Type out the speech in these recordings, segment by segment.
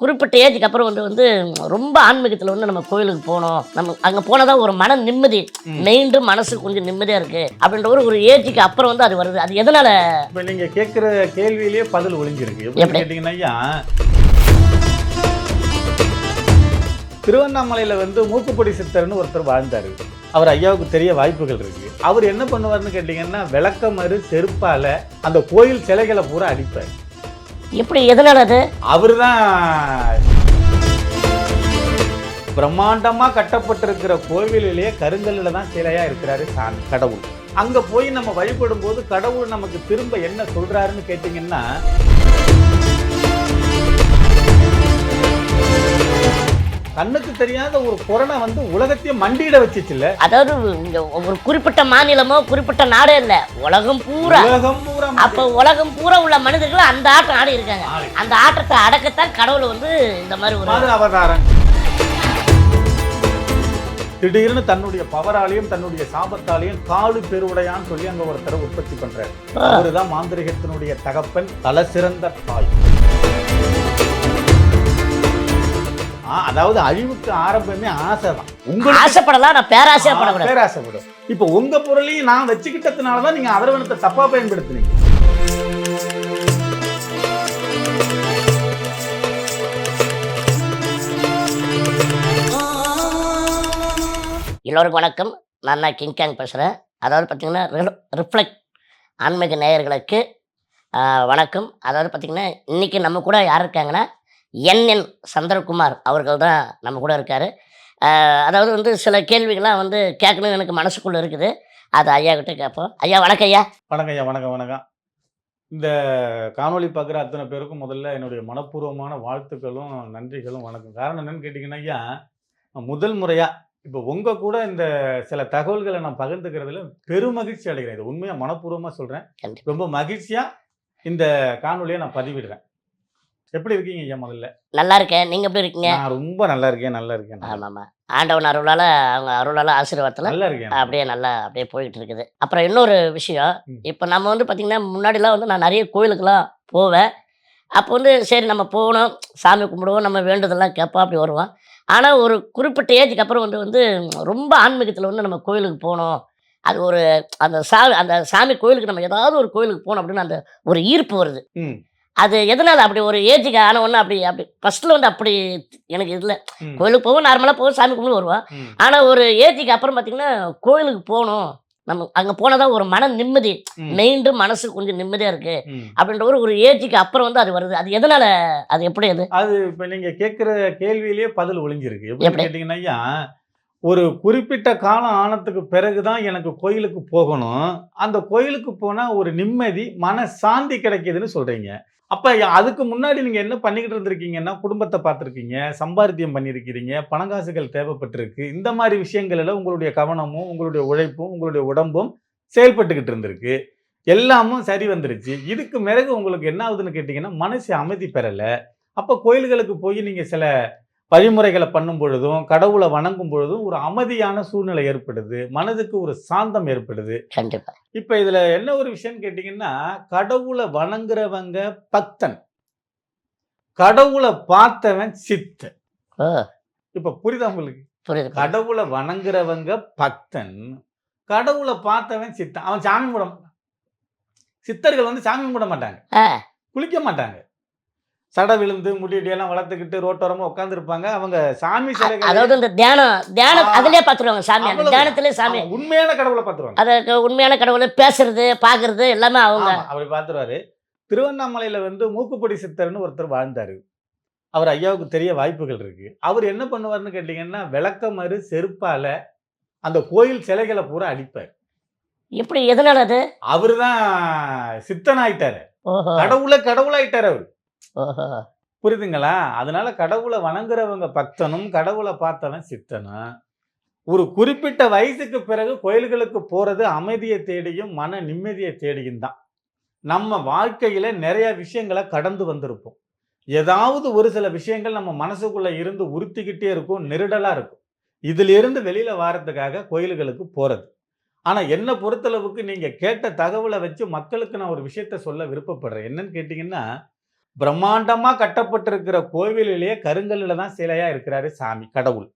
குறிப்பிட்ட ஏஜுக்கு அப்புறம் வந்து வந்து ரொம்ப ஆன்மீகத்தில் வந்து நம்ம கோயிலுக்கு போகணும் நம்ம அங்கே போனால் தான் ஒரு மன நிம்மதி. மெயின்டும் மனசு கொஞ்சம் நிம்மதியாக இருக்கு. அப்படின்ற ஒரு ஒரு ஏஜுக்கு அப்புறம் வந்து அது வருது. அது எதனால? இப்ப நீங்க கேட்கிற கேள்வியிலேயே பதில் ஒளிஞ்சிருக்கு. எப்படி? கேட்டீங்கன்னா திருவண்ணாமலையில வந்து மூக்குப்பொடி சித்தர்னு ஒருத்தர் வாழ்ந்தாரு. அவர் ஐயாவுக்கு தெரிய வாய்ப்புகள் இருக்கு. அவர் என்ன பண்ணுவாருன்னு கேட்டீங்கன்னா விளக்கமறு செருப்பால அந்த கோயில் சிலைகளை பூரா அடிப்பார். எப்படி எதனால அது? அவர்தான் பிரம்மாண்டமா கட்டப்பட்டிருக்கிற கோவிலிலேயே கருங்கல்லில் தான் சிலையா இருக்கிறாரு சாமி கடவுள். அங்க போய் நம்ம வழிபடும் போது கடவுள் நமக்கு திரும்ப என்ன சொல்றாருன்னு கேட்டிங்கன்னா கண்ணுக்கு தெரியாத ஒரு கொரோனா வந்து உலகத்தையே மண்டியிட வச்சுச்சுல்ல? அதாவது இந்த ஒரு குறிப்பிட்ட மாநிலமோ குறிப்பிட்ட நாடே இல்லை உலகம் பூரா. உலகம் பூரா அப்போ உலகம் பூரா உள்ள மனிதர்கள் அந்த ஆட்டம் ஆடி இருக்காங்க. அந்த ஆட்டத்தை அடக்கத்தான் கடவுள் வந்து இந்த மாதிரி ஒரு அவதாரம். திடீர்னு தன்னுடைய பவராலையும் தன்னுடைய சாபத்தாலையும் காடு பெருவுடையான்னு சொல்லி அங்க ஒருத்தரை உற்பத்தி பண்றாரு. அவருதான் மாந்திரிகத்தினுடைய தகப்பன் தல சிறந்த தாய். அதாவது அழிவுக்கு ஆரம்பமே ஆசைதான். உங்களுக்கு ஆசைப்படலாம் நான் பேராசையா படக்கூடாது பேராசைப்படும். இப்போ உங்க பொருளையும் நான் வச்சுக்கிட்டதுனால தான் நீங்க அதர்வனத்தை தப்பா பயன்படுத்துனீங்க. எல்லோருக்கும் வணக்கம். நான் தான் கிங் கேங் பேசுகிறேன் அதாவது பார்த்தீங்கன்னா ரிஃப்ளெக்ட் ஆன்மீக நேயர்களுக்கு வணக்கம். அதாவது பார்த்தீங்கன்னா இன்றைக்கி நம்ம கூட யார் இருக்காங்கன்னா என்என் சந்திரகுமார் அவர்கள் தான் நம்ம கூட இருக்கார். அதாவது வந்து சில கேள்விகள்லாம் வந்து கேட்கணும் எனக்கு மனசுக்குள்ளே இருக்குது. அது ஐயா கிட்ட கேட்போம். ஐயா வணக்கம் ஐயா. வணக்கம் ஐயா வணக்கம் வணக்கம். இந்த காணொளி பார்க்குற அத்தனை பேருக்கும் முதல்ல என்னுடைய மனப்பூர்வமான வாழ்த்துக்களும் நன்றிகளும் வணக்கம். காரணம் என்னன்னு கேட்டிங்கன்னா ஐயா முதல் முறையா இப்போ உங்க கூட இந்த சில தகவல்களை நான் பகிர்ந்துக்கிறதுல பெருமகிழ்ச்சி அடைகிறேன். இது உண்மையா மனப்பூர்வமா சொல்றேன். கண்டிப்பா. ரொம்ப மகிழ்ச்சியா இந்த காணொலியை நான் பதிவிடுறேன். எப்படி இருக்கீங்க ஐயா முதல்ல? நல்லா இருக்கேன் நீங்கள் எப்படி இருக்கீங்க? நான் ரொம்ப நல்லா இருக்கேன் நல்லா இருக்கேன் ஆமாம்மா. ஆண்டவன் அருளால் அவங்க அருளால் ஆசீர்வாதத்தில் நல்லா இருக்கேன் அப்படியே நல்லா அப்படியே போயிட்டு இருக்குது அப்புறம் இன்னொரு விஷயம். இப்போ நம்ம வந்து பார்த்திங்கன்னா முன்னாடிலாம் வந்து நான் நிறைய கோயிலுக்கெல்லாம் போவேன். அப்போ வந்து சரி நம்ம போகணும் சாமி கும்பிடுவோம் நம்ம வேண்டுதெல்லாம் கேட்போம் அப்படி வருவோம். ஆனால் ஒரு குறிப்பிட்ட ஏஜுக்கு அப்புறம் வந்து வந்து ரொம்ப ஆன்மீகத்தில் வந்து நம்ம கோயிலுக்கு போகணும். அது ஒரு அந்த சா அந்த சாமி கோயிலுக்கு நம்ம ஏதாவது ஒரு கோயிலுக்கு போகணும் அப்படின்னு அந்த ஒரு ஈர்ப்பு வருது. அது எதனால் அப்படி ஒரு ஏஜுக்கு ஆன உடனே அப்படி அப்படி ஃபஸ்ட்டில் வந்து அப்படி எனக்கு இல்லை ம், கோயிலுக்கு போவோம் நார்மலாக போவோம் சாமி கும்பிட்டு வருவோம். ஆனால் ஒரு ஏஜுக்கு அப்புறம் பார்த்தீங்கன்னா கோயிலுக்கு போகணும். நம்ம அங்கே போனால் தான் ஒரு மன நிம்மதி ம், மெயின்டும் மனசு கொஞ்சம் நிம்மதியாக இருக்குது ம். அப்படின்ற ஒரு ஒரு ஏஜுக்கு அப்புறம் வந்து அது வருது. அது எதனால அது எப்படி அது? அது இப்ப நீங்க கேட்கிற கேள்வியிலேயே பதில் ஒளிஞ்சிருக்கு. எப்படி? கேட்டீங்கன்னா ஒரு குறிப்பிட்ட காலம் ஆனதுக்கு பிறகுதான் எனக்கு கோயிலுக்கு போகணும். அந்த கோயிலுக்கு போனா ஒரு நிம்மதி மன சாந்தி கிடைக்குதுன்னு சொல்றீங்க. அப்போ அதுக்கு முன்னாடி நீங்கள் என்ன பண்ணிக்கிட்டு இருந்திருக்கீங்கன்னா குடும்பத்தை பார்த்துருக்கீங்க சம்பாத்தியம் பண்ணியிருக்கிறீங்க பணங்காசுகள் தேவைப்பட்டிருக்கு. இந்த மாதிரி விஷயங்களில் உங்களுடைய கவனமும் உங்களுடைய உழைப்பும் உங்களுடைய உடம்பும் செயல்பட்டுக்கிட்டு இருந்திருக்கு. எல்லாமும் சரி வந்துருச்சு. இதுக்கு பிறகு உங்களுக்கு என்ன ஆகுதுன்னு கேட்டிங்கன்னா மனசு அமைதி பெறலை. அப்போ கோயில்களுக்கு போய் நீங்கள் சில வழிமுறைகளை பண்ணும் பொழுதும் கடவுளை வணங்கும் பொழுதும் ஒரு அமைதியான சூழ்நிலை ஏற்படுது. மனதுக்கு ஒரு சாந்தம் ஏற்படுது. கண்டிப்பாக இப்ப இதுல என்ன ஒரு விஷயம் கேட்டீங்கன்னா கடவுளை வணங்குறவங்க பக்தன். கடவுளை பார்த்தவன் சித்தன். ஓ இப்ப புரியுதா உங்களுக்கு. கடவுளை வணங்குறவங்க பக்தன். கடவுளை பார்த்தவன் சித்தன். அவன் சாமி கும்பிட சித்தர்கள் வந்து சாமி கும்பிட மாட்டாங்க. குளிக்க மாட்டாங்க. சடை விழுந்து முடியெல்லாம் வளர்த்துக்கிட்டு ரோட்டோரமா உட்காந்துருப்பாங்க அவங்க சாமி சிலைகளை அதாவது இந்த தியானம் தியானம். அதிலே பார்த்துருவாங்க சாமி. அந்த. தியானத்திலே சாமி. உண்மையான கடவுளை பார்த்துருவாங்க. அதை உண்மையான கடவுளை பேசுறது பார்க்கறது எல்லாமே அவங்க. அப்படி பார்த்துருவாரு. திருவண்ணாமலையில வந்து மூக்குப்பொடி சித்தர்னு ஒருத்தர் வாழ்ந்தாரு. அவர் ஐயாவுக்கு தெரிய வாய்ப்புகள் இருக்கு. அவர் என்ன பண்ணுவாருன்னு கேட்டீங்கன்னா விளக்கமறு செருப்பால அந்த கோயில் சிலைகளை பூரா அடிப்பார். எப்படி எதனால அது? அவருதான் சித்தனாயிட்டாரு. ஓஹோ. கடவுளை கடவுளாயிட்டாரு அவர். புரியுதுங்களா அதனால கடவுளை வணங்குறவங்க பக்தனும் கடவுளை பார்த்தவன் சித்தனும் ஒரு குறிப்பிட்ட வயசுக்கு பிறகு கோயில்களுக்கு போகிறது அமைதியை தேடியும் மன நிம்மதியை தேடியும் தான். நம்ம வாழ்க்கையில் நிறைய விஷயங்களை கடந்து வந்திருப்போம். ஏதாவது ஒரு சில விஷயங்கள் நம்ம மனசுக்குள்ளே இருந்து உறுத்திக்கிட்டே இருக்கும் நெருடலாக இருக்கும். இதிலிருந்து வெளியில் வாரத்துக்காக கோயில்களுக்கு போகிறது ஆனால் என்ன பொறுத்தளவுக்கு நீங்கள் கேட்ட தகவலை வச்சு மக்களுக்கு நான் ஒரு விஷயத்த சொல்ல விருப்பப்படுறேன். என்னன்னு கேட்டிங்கன்னா பிரம்மாண்டமா கட்டப்பட்டிருக்கிற கோவிலிலேயே கருங்கல்லில் தான் சிலையா இருக்கிறாரு சாமி கடவுள்.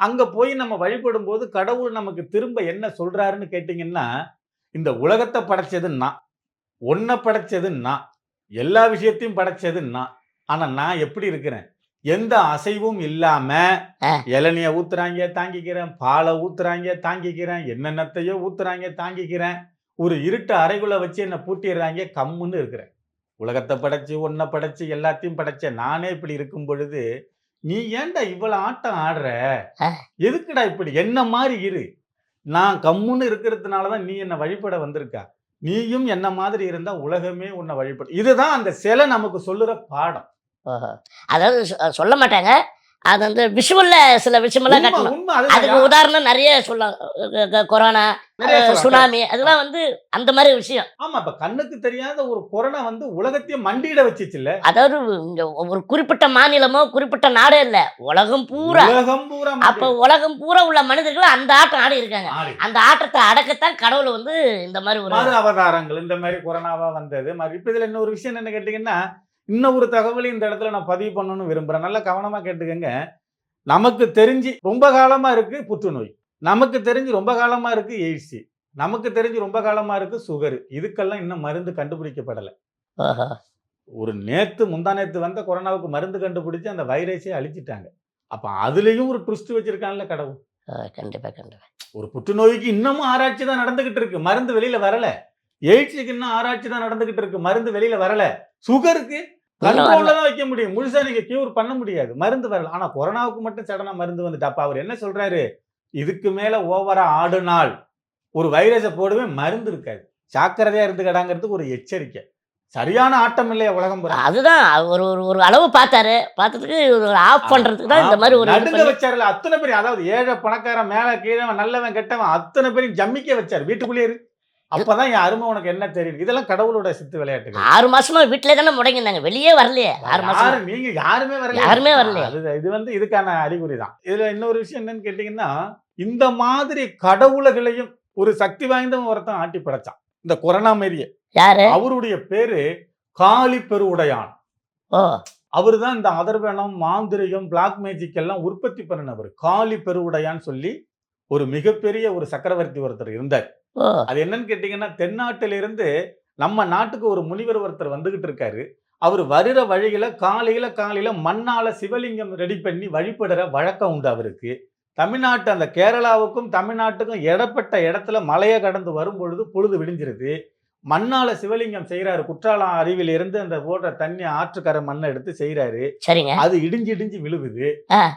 அங்க போய் நம்ம வழிபடும் போது கடவுள் நமக்கு திரும்ப என்ன சொல்றாருன்னு கேட்டிங்கன்னா இந்த உலகத்தை படைச்சது நான் ஒன்றை படைச்சது நான் எல்லா விஷயத்தையும் படைச்சது நான் ஆனா நான் எப்படி இருக்கிறேன்? எந்த அசைவும் இல்லாம. இளநிய ஊத்துறாங்க தாங்கிக்கிறேன் பாலை ஊத்துறாங்க தாங்கிக்கிறேன் என்னென்னத்தையோ ஊத்துறாங்க தாங்கிக்கிறேன். ஒரு இருட்டு அறைக்குள்ள வச்சு என்ன பூட்டிடுறாங்க கம்முன்னு இருக்கிறேன். உலகத்தை படைச்சு ஒன்றை படைச்சு எல்லாத்தையும் படைச்ச நானே இப்படி இருக்கும் பொழுது நீ ஏன்டா இவ்வளவு ஆட்டம் ஆடுற. எதுக்குடா இப்படி? என்ன மாதிரி இரு. நான் கம்முன்னு இருக்கிறதுனால தான் நீ என்னை வழிபட வந்திருக்கா. நீயும் என்ன மாதிரி இருந்தா உலகமே உன்னை வழிபடும். இதுதான் அந்த சிலை நமக்கு சொல்லுற பாடம். அதாவது சொல்ல மாட்டாங்க. அது வந்து விஷுவல்ல சில விஷயமெல்லாம் கட்டணும் அதுக்கு உதாரணம் நிறைய சொல்லலாம். கொரோனா. சுனாமி அதெல்லாம் வந்து அந்த மாதிரி விஷயம். ஆமா இப்ப கண்ணுக்கு தெரியாத ஒரு கொரோனா வந்து உலகத்தையே மண்டியிட வச்சுச்சுல்ல. அதாவது இங்க ஒரு குறிப்பிட்ட மாநிலமோ குறிப்பிட்ட நாடே இல்ல. உலகம் பூரா. உலகம் பூரா அப்ப உலகம் பூரா உள்ள மனிதர்கள் அந்த ஆட்டம் ஆடி இருக்காங்க. அந்த ஆட்டத்தை அடக்கத்தான் கடவுள் வந்து இந்த மாதிரி ஒரு அவதாரங்கள் இந்த மாதிரி கொரோனாவா வந்தது. மாதிரி இப்ப இதுல இன்னொரு விஷயம் என்ன கேட்டீங்கன்னா இன்னும் ஒரு தகவலையும் இந்த இடத்துல நான் பதிவு பண்ணணும்னு விரும்புறேன். நல்லா கவனமா கேட்டுக்கங்க. நமக்கு தெரிஞ்சு ரொம்ப காலமா இருக்கு புற்றுநோய். நமக்கு தெரிஞ்சு ரொம்ப காலமா இருக்கு எய்ட்ஸ். நமக்கு தெரிஞ்சு ரொம்ப காலமா இருக்கு சுகர். இதுக்கெல்லாம் இன்னும் மருந்து கண்டுபிடிக்கப்படலை. ஒரு நேத்து முந்தா நேத்து வந்த கொரோனாவுக்கு மருந்து கண்டுபிடிச்சு அந்த வைரஸை அழிச்சிட்டாங்க. அப்ப அதுலயும் ஒரு ட்விஸ்ட் வச்சிருக்கான்ல கடவுள். அஹ் கண்டிப்பா கண்டிப்பா. ஒரு புற்றுநோய்க்கு இன்னமும் ஆராய்ச்சி தான் நடந்துகிட்டு இருக்கு. மருந்து வெளியில வரல. எய்ட்ஸுக்கு இன்னும் ஆராய்ச்சி தான் நடந்துகிட்டு இருக்கு. மருந்து வெளியில வரல. சுகருக்கு இன்னும் கண்ட்ரோல்ல தான் வைக்க முடியும். முழுசா நீங்க கியூர் பண்ண முடியாது. மருந்து வரல. ஆனா கொரோனாவுக்கு மட்டும் சடனா மருந்து வந்துட்டு அப்ப அவர் என்ன சொல்றாரு? இதுக்கு மேல ஓவரா ஆடுனால் ஒரு வைரஸை போடுவேன் மருந்து இருக்காது. ஜாக்கிரதையா இருந்துக்கடாங்கிறதுக்கு ஒரு எச்சரிக்கை. சரியான ஆட்டம் இல்லையா உலகம் அதுதான். ஒரு ஒரு ஒரு அளவு பார்த்தாரு. பார்த்ததுக்கு ஒரு ஆஃப் பண்றதுக்கு தான் இந்த மாதிரி ஒரு நடுங்க வச்சாருல அத்தனை பேர் அதாவது ஏழை பணக்காரன் மேல கீழே நல்லவன் கெட்டவன் அத்தனை பேரையும் ஜம்மிக்க வச்சாரு. வீட்டுக்குள்ளேயே அப்பதான் என் அருமை உனக்கு என்ன தெரியும் இதெல்லாம் கடவுளோட சித்து விளையாட்டுகள். ஆறு மாசமா வீட்டிலே தானே முடங்கிருந்தாங்க வெளியே வரலையே. ஆறு மாசம். நீங்க யாருமே வரல யாருமே வரலையே. அது இது வந்து இதுக்கான அறிகுறி தான். இதுல இன்னொரு விஷயம் என்னன்னு கேட்டீங்கன்னா இந்த மாதிரி கடவுளர்களையும் ஒரு சக்தி வாய்ந்தவன் ஒருத்தன் ஆட்டி படைச்சான். இந்த கொரோனா மாரியே. யாரு? அவருடைய பேரு காளி பெருவுடையான். அவர் தான் இந்த அதர்வனம் மாந்திரிகம் பிளாக் மேஜிக் எல்லாம் உற்பத்தி பண்ணினவர். காளி பெருவுடையான்னு சொல்லி ஒரு மிகப்பெரிய ஒரு சக்கரவர்த்தி ஒருத்தர் இருந்தார். அது என்னன்னு கேட்டீங்கன்னா தென்னாட்டிலிருந்து நம்ம நாட்டுக்கு ஒரு முனிவர் ஒருத்தர் வந்துகிட்டு இருக்காரு. அவர் வருகிற வழியில காலையில காலையில மண்ணால சிவலிங்கம் ரெடி பண்ணி வழிபடுற வழக்கம் உண்டு அவருக்கு. தமிழ்நாட்டு அந்த கேரளாவுக்கும் தமிழ்நாட்டுக்கும் இடப்பட்ட இடத்துல மலையை கடந்து வரும் பொழுது பொழுது விடிஞ்சிருது. மண்ணால சிவலிங்கம் செய்யறாரு குற்றாலம் அருவில இருந்து அந்த ஓடுற தண்ணி ஆற்றுக்கரை மண்ணை எடுத்து செய்யறாரு சரிங்க. அது இடிஞ்சு இடிஞ்சு விழுகுது.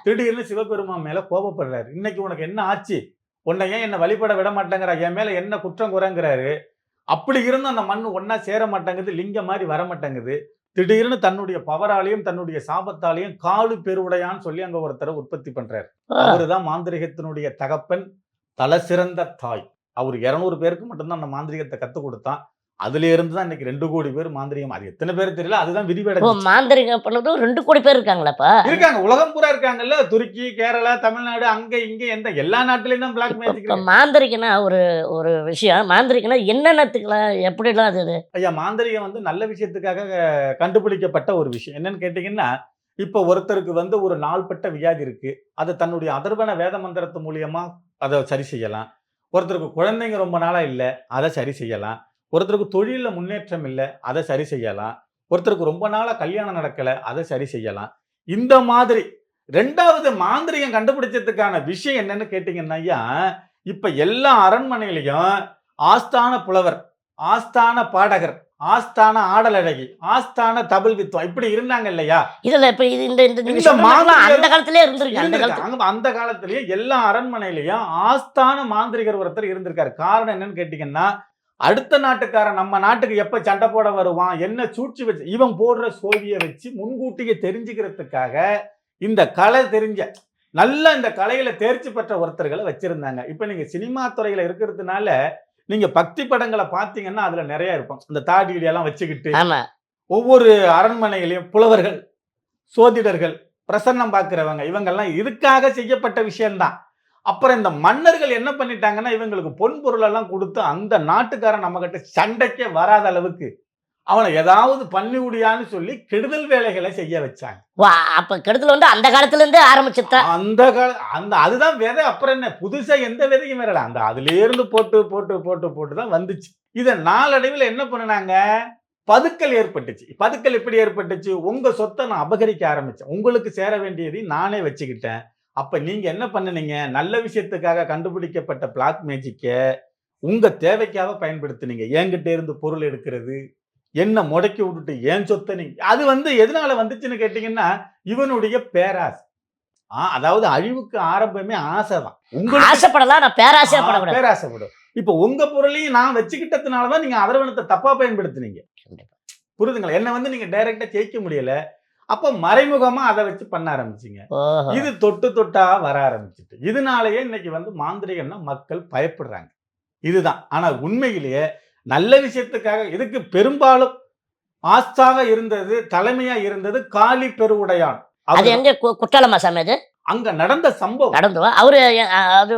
திடீர்னு சிவபெருமான் மேல கோபப்படுறாரு. இன்னைக்கு உனக்கு என்ன ஆச்சு? உன்னை ஏன் என்ன வழிபட விட மாட்டேங்கிற என் மேல என்ன குற்றம் குறைங்கிறாரு? அப்படி இருந்து அந்த மண் ஒன்னா சேர மாட்டேங்குது. லிங்கம் மாதிரி வர மாட்டேங்குது. திடீர்னு தன்னுடைய பவராலையும் தன்னுடைய சாபத்தாலையும் காலு பெருவுடையான்னு சொல்லி அங்க ஒருத்தரை உற்பத்தி பண்றாரு. அவருதான் மாந்திரிகத்தினுடைய தகப்பன் தல சிறந்த தாய். அவர் இருநூறு பேருக்கு மட்டும்தான் அந்த மாந்திரிகத்தை கத்து கொடுத்தான். அதுல இருந்து தான் இன்னைக்கு ரெண்டு கோடி பேர் மாந்திரிகம். அது எத்தனை பேர் தெரியல? அதுதான் விரிவடை மாந்திரிகம் பண்ணதும் ரெண்டு கோடி பேர் இருக்காங்களாப்பா? இருக்காங்க. உலகம் பூரா இருக்காங்கல்ல. துருக்கி கேரளா தமிழ்நாடு அங்க இங்க எந்த எல்லா நாட்டிலயும் தான் பிளாக் மேஜிக் மாந்திரிகனா ஒரு ஒரு விஷயம். மாந்திரிகனா என்னென்னத்துக்குலாம் எப்படிலாம் அது? ஐயா மாந்திரிகம் வந்து நல்ல விஷயத்துக்காக கண்டுபிடிக்கப்பட்ட ஒரு விஷயம். என்னன்னு கேட்டீங்கன்னா இப்ப ஒருத்தருக்கு வந்து ஒரு நாள்பட்ட வியாதி இருக்கு. அதை தன்னுடைய அதர்வன வேத மந்திரத்து மூலியமா அதை சரி செய்யலாம். ஒருத்தருக்கு குழந்தைங்க ரொம்ப நாளா இல்ல அதை சரி செய்யலாம். ஒருத்தருக்கு தொழில முன்னேற்றம் இல்லை அதை சரி செய்யலாம். ஒருத்தருக்கு ரொம்ப நாளா கல்யாணம் நடக்கல அதை சரி செய்யலாம். இந்த மாதிரி ரெண்டாவது மாந்திரிகம் கண்டுபிடிச்சதுக்கான விஷயம் என்னன்னு கேட்டீங்கன்னா ஐயா இப்ப எல்லா அரண்மனையிலையும் ஆஸ்தான புலவர் ஆஸ்தான பாடகர் ஆஸ்தான ஆடலழகி ஆஸ்தான தபில் வித்வா இப்படி இருந்தாங்க இல்லையா? இதுல இப்ப இது இந்த இந்த அந்த காலத்திலே இருந்திருக்கு அந்த காலத்திலயே எல்லா அரண்மனையிலயும் ஆஸ்தான மாந்திரிகர் ஒருத்தர் இருந்திருக்காரு. காரணம் என்னன்னு கேட்டீங்கன்னா அடுத்த நாட்டுக்காரன் நம்ம நாட்டுக்கு எப்ப சண்டை போட வருவான்? என்ன சூழ்ச்சி வச்சு? இவன் போடுற சோழியை வச்சு முன்கூட்டியே தெரிஞ்சுக்கிறதுக்காக இந்த கலை தெரிஞ்ச நல்ல இந்த கலையில தேர்ச்சி பெற்ற ஒருத்தர்களை வச்சிருந்தாங்க. இப்ப நீங்க சினிமா துறையில இருக்கிறதுனால நீங்க பக்தி படங்களை பார்த்தீங்கன்னா அதுல நிறைய இருப்பாங்க. இந்த தாடி எல்லாம் வச்சுக்கிட்டு ஒவ்வொரு அரண்மனையிலையும் புலவர்கள் சோதிடர்கள் பிரசன்னம் பார்க்கிறவங்க இவங்கெல்லாம் இதுக்காக செய்யப்பட்ட விஷயம்தான். அப்புறம் இந்த மன்னர்கள் என்ன பண்ணிட்டாங்கன்னா இவங்களுக்கு பொன் பொருள் எல்லாம் கொடுத்து அந்த நாட்டுக்காரன் நம்ம கிட்ட சண்டைக்கே வராத அளவுக்கு அவனை ஏதாவது பண்ணி விடியான்னு சொல்லி கெடுதல் வேலைகளை செய்ய வச்சாங்க. வா, அப்ப கெடுதல் வந்து அந்த காலத்துல இருந்தே ஆரம்பிச்சுட்டா. அந்த கால அந்த அதுதான் விதை அப்புறம் என்ன? புதுசா எந்த விதையும் வரல. அந்த அதுல இருந்து போட்டு போட்டு போட்டு போட்டு தான் வந்துச்சு. இத நாளடைவில் என்ன பண்ணுனாங்க? பதுக்கல் ஏற்பட்டுச்சு. பதுக்கல் எப்படி ஏற்பட்டுச்சு? உங்க சொத்தை நான் அபகரிக்க ஆரம்பிச்சேன். உங்களுக்கு சேர வேண்டியதை நானே வச்சுக்கிட்டேன். அப்ப நீங்க என்ன பண்ணுனீங்க? நல்ல விஷயத்துக்காக கண்டுபிடிக்கப்பட்ட பிளாக் மேஜிக்க உங்க தேவைக்காக பயன்படுத்துனீங்க. என்கிட்ட இருந்து பொருள் எடுக்கிறது என்ன முடக்கி விட்டுட்டு ஏன் சொத்தை நீங்க அது வந்து எதனால வந்துச்சுன்னு கேட்டீங்கன்னா இவனுடைய பேராசை. அதாவது அழிவுக்கு ஆரம்பமே ஆசைதான் உங்களுக்கு ஆசைப்படலாம் நான் பேராசையா ஆ, படக்கூடாது. பேராசைப்படும். இப்ப உங்க பொருளையும் நான் வச்சுக்கிட்டதுனாலதான் நீங்க அதர்வனத்தை தப்பா பயன்படுத்துனீங்க. புரிதுங்களா? என்ன வந்து நீங்க டைரக்டா ஜெயிக்க முடியல. அப்ப மறைமுகமா அதை வச்சு பண்ண ஆரம்பிச்சீங்க. இது தொட்டு தொட்டா வர ஆரம்பிச்சிட்டு. இதனாலயே இன்னைக்கு வந்து மாந்திரிகம்னா மக்கள் பயப்படுறாங்க. இதுதான். ஆனா உண்மையிலேயே நல்ல விஷயத்துக்காக இதுக்கு பெரும்பாலும் ஆஸ்தாக இருந்தது தலைமையா இருந்தது காளி பெருவுடையான். அது எங்க? குற்றாலமா சாமி அது? அங்க நடந்த சம்பவம். நடந்து வா. அவரு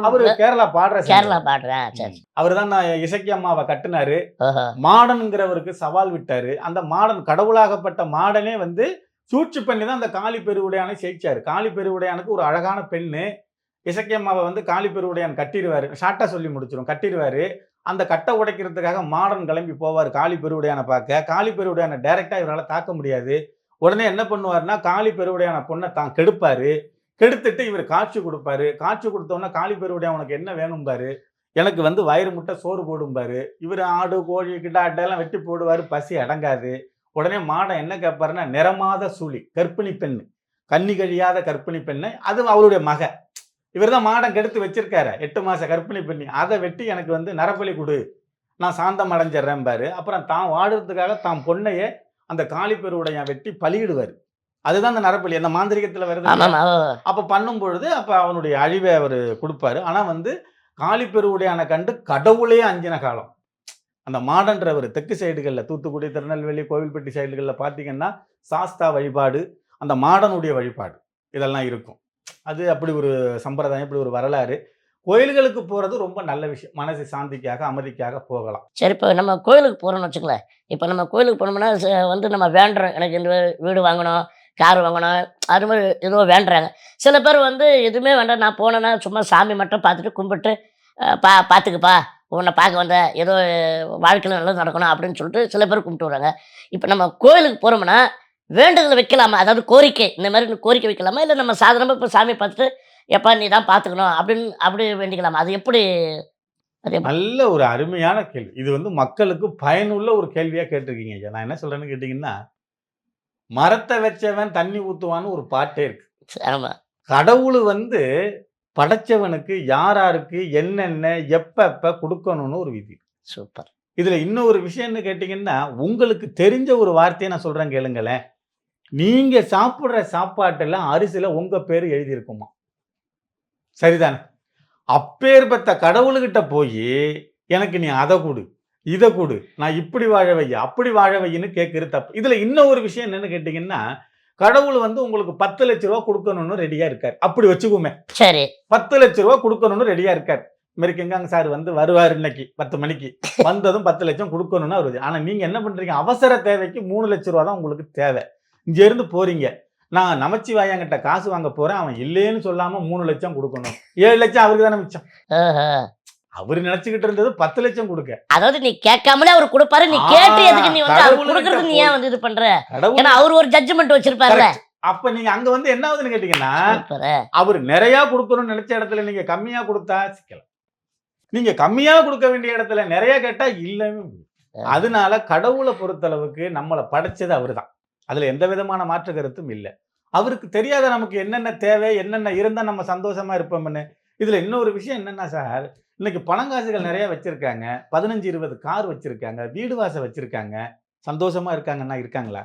அவரு கேரளா பாடுற கேரளா பாடுறேன் சரி. அவர் தான் இசக்கி அம்மாவை கட்டினாரு. ஓஹோ மாடன்கிறவருக்கு சவால் விட்டாரு. அந்த மாடன் கடவுளாகப்பட்ட மாடனே வந்து சூழ்ச்சி பண்ணி தான் அந்த காளி பெருவுடையானை ஜெயிச்சார் காளி பெருவுடையானுக்கு ஒரு அழகான பெண்ணு. இசக்கியம்மாவை வந்து காளி பெருவுடையான் கட்டிடுவார் ஷார்ட்டாக சொல்லி முடிச்சிடும் கட்டிடுவாரு. அந்த கட்டை உடைக்கிறதுக்காக மாடன் கிளம்பி போவார் காளி பெருவுடையானை பார்க்க. காளி பெருவுடையானை டைரெக்டாக இவரால் தாக்க முடியாது. உடனே என்ன பண்ணுவார்னா காளி பெருவுடையான பொண்ணை தான் கெடுப்பார். கெடுத்துட்டு இவர் காட்சி கொடுப்பாரு. காட்சி கொடுத்தோன்னா காளி பெருவுடையான் உனக்கு என்ன வேணும்பாரு எனக்கு வந்து வயிறு முட்டை சோறு போடும்பாரு. இவர் ஆடு கோழி கிட்ட வெட்டி போடுவார். பசி அடங்காது. உடனே மாடம் என்ன கேட்பாருன்னா நிறமாத சூழி கர்ப்பிணி பெண் கன்னி கழியாத கர்ப்பிணி பெண்ணு. அது அவருடைய மக. இவர் தான் மாடம் கெடுத்து வச்சிருக்காரு. எட்டு மாச கர்ப்பிணி பெண்ணி. அதை வெட்டி எனக்கு வந்து நரபலி கொடு. நான் சாந்தம் அடைஞ்சிடுறேன்பாரு அப்புறம் தான் வாடுறதுக்காக தான் பொண்ணையே அந்த காளிப்பெருவுடைய வெட்டி பலியிடுவார். அதுதான் அந்த நரபலி. அந்த மாந்திரிகத்துல வருது. அப்ப பண்ணும் பொழுது அப்ப அவனுடைய அழிவை அவர் கொடுப்பாரு. ஆனா வந்து காளிப்பெருவுடையான கண்டு கடவுளே அஞ்சின காலம். அந்த மாடன்றவர் தெற்கு சைடுகளில் தூத்துக்குடி திருநெல்வேலி கோவில்பட்டி சைடுகளில் பார்த்தீங்கன்னா சாஸ்தா வழிபாடு அந்த மாடனுடைய வழிபாடு இதெல்லாம் இருக்கும். அது அப்படி ஒரு சம்பிரதாயம் இப்படி ஒரு வரலாறு. கோயில்களுக்கு போகிறது ரொம்ப நல்ல விஷயம். மனசு சாந்திக்காக அமைதிக்காக போகலாம். சரி இப்போ நம்ம கோயிலுக்கு போகிறோம்னு வச்சுக்கோங்களேன். இப்போ நம்ம கோயிலுக்கு போனோம்னா வந்து நம்ம வேண்டுறோம். எனக்கு இந்த வீடு வாங்கணும் கார் வாங்கணும் அது மாதிரி ஏதோ வேண்டுறாங்க. சில பேர் வந்து எதுவுமே வேண்டாம் நான் போனேன்னா சும்மா சாமி மட்டும் பார்த்துட்டு கும்பிட்டு பா பார்த்துக்குப்பா உன்னை பார்க்க வந்த ஏதோ வாழ்க்கையில் நல்லது நடக்கணும் அப்படின்னு சொல்லிட்டு சில பேர் கும்பிட்டு வராங்க. இப்போ நம்ம கோயிலுக்கு போகிறோம்னா வேண்டுதல் வைக்கலாமா? அதாவது கோரிக்கை இந்த மாதிரி கோரிக்கை வைக்கலாமா? இல்லை நம்ம சாதாரணமாக இப்போ சாமி பார்த்துட்டு எப்பா நீ தான் பார்த்துக்கணும் அப்படின்னு அப்படி வேண்டிக்கலாமா? அது எப்படி? நல்ல ஒரு அருமையான கேள்வி. இது வந்து மக்களுக்கு பயனுள்ள ஒரு கேள்வியா கேட்டிருக்கீங்க ஐயா. நான் என்ன சொல்றேன்னு கேட்டீங்கன்னா மரத்தை வச்சவன் தண்ணி ஊத்துவான்னு ஒரு பாட்டே இருக்கு. ஆமாம் கடவுள் வந்து படைச்சவனுக்கு யார் யாருக்கு என்னென்ன எப்ப எப்ப கொடுக்கணும்னு ஒரு விதி. சூப்பர். இதுல இன்னொரு விஷயம்னு கேட்டீங்கன்னா உங்களுக்கு தெரிஞ்ச ஒரு வார்த்தையை நான் சொல்றேன் கேளுங்களேன். நீங்க சாப்பிடுற சாப்பாட்டுல அரிசியில உங்க பேர் எழுதியிருக்குமா? சரிதானே? அப்பேற்பட்ட கடவுள்கிட்ட போய் எனக்கு நீ அதை கொடு இதை கொடு நான் இப்படி வாழ வை அப்படி வாழ வைன்னு கேட்கறது தப்பு. இதுல இன்னும் ஒரு விஷயம் என்னன்னு கேட்டீங்கன்னா கடவுள் வந்து உங்களுக்கு பத்து லட்ச ரூபா கொடுக்கணும்னு ரெடியா இருக்காரு. அப்படி வச்சுக்குமே. சரி. பத்து லட்ச ரூபா கொடுக்கணும்னு ரெடியா இருக்காரு. மெரிக்கங்காங்க சார் வந்து வருவார் இன்னைக்கு பத்து மணிக்கு. வந்ததும் பத்து லட்சம் கொடுக்கணும்னு வருது ஆனா நீங்க என்ன பண்றீங்க? அவசர தேவைக்கு மூணு லட்ச ரூபா தான் உங்களுக்கு தேவை. இங்க இருந்து போறீங்க. நான் நமச்சிவாயங்கிட்ட காசு வாங்க போறேன். அவன் இல்லைன்னு சொல்லாம மூணு லட்சம் கொடுக்கணும். ஏழு லட்சம் அவருக்கு தானே மிச்சம். அவர் நினைச்சுக்கிட்டு இருந்தது பத்து லட்சம் கொடுக்க. அதாவது நீ கேட்காமலே அவர் கொடுப்பாரு. நீ கேட்டு எதுக்கு நீ வந்து அவர் கொடுக்கறது நீ ஏன் வந்து இது பண்ற? ஏன்னா அவர் ஒரு ஜட்ஜ்மெண்ட் வச்சிருப்பாருல Correct. அப்ப நீங்க அங்க வந்து என்ன ஆகுதுன்னு கேட்டீங்கன்னா அவர் நிறைய கொடுக்கணும்னு நினைச்ச இடத்துல நீங்க கம்மியா கொடுத்தா சிக்கலாம். நீங்க கம்மியா கொடுக்க வேண்டிய இடத்துல நிறைய கேட்டா இல்லவே அதனால கடவுளை பொறுத்தளவுக்கு நம்மளை படைச்சது அவர்தான். அதுல எந்த விதமான மாற்று கருத்தும் இல்லை. அவருக்கு தெரியாத நமக்கு என்னென்ன தேவை என்னென்ன இருந்தா நம்ம சந்தோஷமா இருப்போம்னு. இதுல இன்னொரு விஷயம் என்னன்னா சார் இன்னைக்கு பணங்காசுகள் நிறைய வச்சிருக்காங்க. பதினஞ்சு இருபது கார் வச்சிருக்காங்க. வீடு வாசல் வச்சிருக்காங்க. சந்தோஷமா இருக்காங்கன்னா இருக்காங்களா?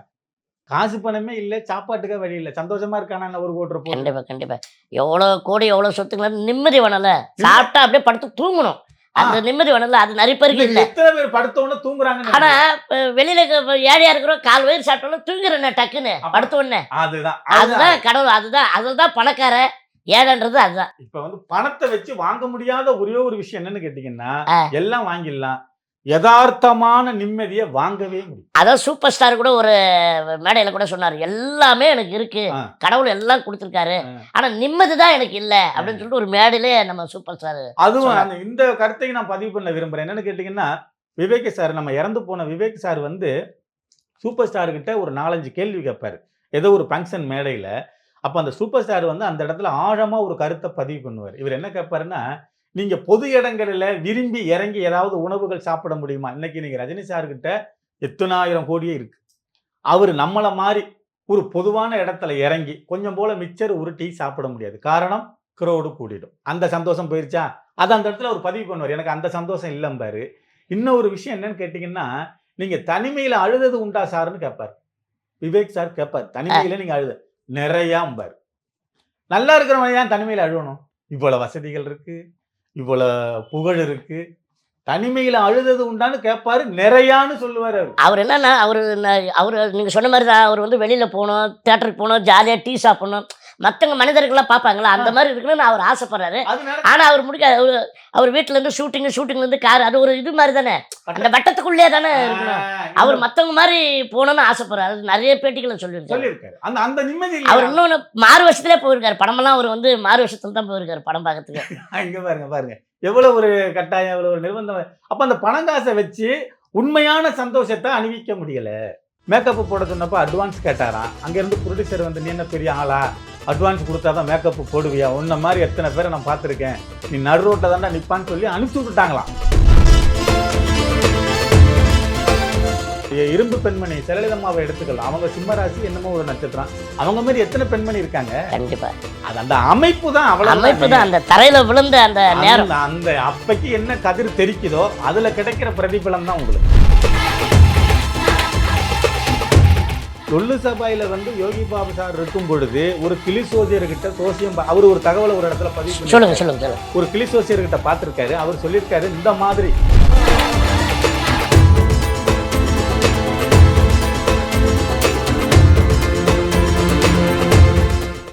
காசு பணமே இல்லை சாப்பாட்டுக்கே வழி இல்லை. சந்தோஷமா இருக்கானா ஒரு கோடி ரூபாய் கண்டிப்பா கண்டிப்பா. எவ்வளவு கோடி எவ்வளவு சொத்துங்களா நிம்மதி வேணும்ல. சாப்பிட்டா அப்படியே படுத்து தூங்கணும். அந்த நிம்மதி வேணும்ல. அது நிறைய பேருக்கு இல்ல எத்தனை பேர் படுத்தோன்னு தூங்குறாங்கன்னு ஆனா வெளியில ஏழையா இருக்கிறோம் கால் வயிறு சாப்பிட்டாலும் தூங்குறேன் டக்குன்னு. படுத்த உடனே அதுதான் அதுதான். கடவுள் அதுதான். அதுதான் பணக்கார ஏழைன்றது அதுதான். இப்ப வந்து பணத்தை வச்சு வாங்க முடியாத ஒரே ஒரு விஷயம் என்னன்னு கேட்டீங்கன்னா. எல்லாம் வாங்கிடலாம். யதார்த்தமான நிம்மதியை வாங்கவே அதான் சூப்பர் ஸ்டார் கூட ஒரு மேடையில கூட சொன்னார் எல்லாமே எனக்கு இருக்கு. கடவுள் எல்லாம் கொடுத்துருக்காரு. ஆனா நிம்மதி தான் எனக்கு இல்ல. அப்படின்னு சொல்லிட்டு ஒரு மேடையிலே நம்ம சூப்பர் ஸ்டார் அதுவும் இந்த கருத்தையும் நான் பதிவு பண்ண விரும்புறேன். என்னன்னு கேட்டீங்கன்னா விவேக் சார் நம்ம இறந்து போன விவேக் சார் வந்து சூப்பர் ஸ்டார் கிட்ட ஒரு நாலஞ்சு கேள்வி கேட்பாரு. ஏதோ ஒரு ஃபங்க்ஷன் மேடையில. அப்ப அந்த சூப்பர் ஸ்டார் வந்து அந்த இடத்துல ஆழமா ஒரு கருத்தை பதிவு பண்ணுவார். இவர் என்ன கேட்பாருன்னா நீங்க பொது இடங்களில் விரும்பி இறங்கி ஏதாவது உணவுகள் சாப்பிட முடியுமா? இன்னைக்கு நீங்க ரஜினி சார் கிட்ட எத்தனாயிரம் கோடியே இருக்கு. அவர் நம்மளை மாதிரி ஒரு பொதுவான இடத்துல இறங்கி கொஞ்சம் போல மிச்சர் உருட்டி சாப்பிட முடியாது. காரணம் க்ரௌடு கூடிடும். அந்த சந்தோஷம் போயிருச்சா? அது அந்த இடத்துல அவர் பதிவு பண்ணுவார். எனக்கு அந்த சந்தோஷம் இல்லைம்பாரு இன்னும் ஒரு விஷயம் என்னன்னு கேட்டிங்கன்னா நீங்க தனிமையில அழுதது உண்டா சார்னு கேட்பார் விவேக் சார் கேட்பார் தனிமையில நீங்க அழுத நிறையாம்பார் நல்லா இருக்கிறவன் ஏன் தனிமையில் அழுவணும். இவ்வளோ வசதிகள் இருக்குது இவ்வளோ புகழ் இருக்குது தனிமையில் அழுதது உண்டான்னு கேட்பாரு நிறையான்னு சொல்லுவார் அவர். அவர் என்னன்னா அவர் அவர் நீங்கள் சொன்ன மாதிரி தான் அவர் வந்து வெளியில் போகணும் தேட்டருக்கு போகணும் ஜாலியாக டீ சாப்பிடணும். மத்தவங்க மனிதர்கள்லாம் பார்ப்பாங்களா? அந்த மாதிரி இருக்கணும்னு அவர் ஆசைப்படுறாரு. அது நட- ஆனா அவர் முடிக்க அவர் அவர் வீட்டுல இருந்து ஷூட்டிங் ஷூட்டிங்ல இருந்து கார் அது ஒரு இது மாதிரி தானே? அந்த வட்டத்துக்குள்ளே தானே இருக்கணும். அவர் மத்தவங்க மாதிரி போகணும்னு ஆசைப்படுறாரு. அது நிறைய பேட்டிகளை சொல்லியிருக்காரு. சொல்லியிருக்காரு. அந்த அந்த நிம்மதி அவர்? இன்னொன்னு மாறு வருஷத்துலேயே போயிருக்காரு. படமெல்லாம் அவர் வந்து மாறு வருஷத்துல தான் போயிருக்காரு படம் பார்க்கறதுக்கு. இங்க பாருங்க பாருங்க. எவ்வளவு ஒரு கட்டாயம் எவ்வளவு ஒரு நிர்பந்தம். அப்ப அந்த பணங்காசை வச்சு உண்மையான சந்தோஷத்தை அணிவிக்க முடியல. மேக்கப் போட சொன்னப்ப அட்வான்ஸ் கேட்டாராம். அங்க இருந்து ப்ரொடியூசர் வந்து நீ என்ன பெரிய ஆளா? அட்வான்ஸ் கொடுத்தாதான் மேக்கப் போடுவியா? உன்ன மாதிரி எத்தனை பேரை நான் பார்த்துருக்கேன். நீ நடு ரோட்டில் தான்டா நிப்பான்னு சொல்லி அனுப்பிச்சு விட்டுட்டாங்களாம். இரும்பு பெண்மணி ஜெயலலிதம்மாவை எடுத்துக்கலாம் அவங்க சிம்மராசி என்னமோ ஒரு நட்சத்திரம். அவங்க மாதிரி எத்தனை பெண்மணி இருக்காங்க? கண்டிப்பா. அது அந்த அமைப்பு தான் அவ்வளவு அமைப்பு தான். அந்த தரையில விழுந்த அந்த நேரம். அந்த- அப்பைக்கு என்ன கதிர் தெரிக்குதோ அதுல கிடைக்கிற பிரதிபலன் தான் உங்களுக்கு. சொல்லு சபாயில வந்து யோகி பாபு சார் இருக்கும் பொழுது ஒரு கிளி சோசியர்கிட்ட சோசியம் அவர் ஒரு தகவலை ஒரு இடத்துல பதிவு சொல்லுங்க சொல்லுங்க. ஒரு கிளி சோசியர்கிட்ட பார்த்திருக்காரு. அவர் சொல்லியிருக்காரு இந்த மாதிரி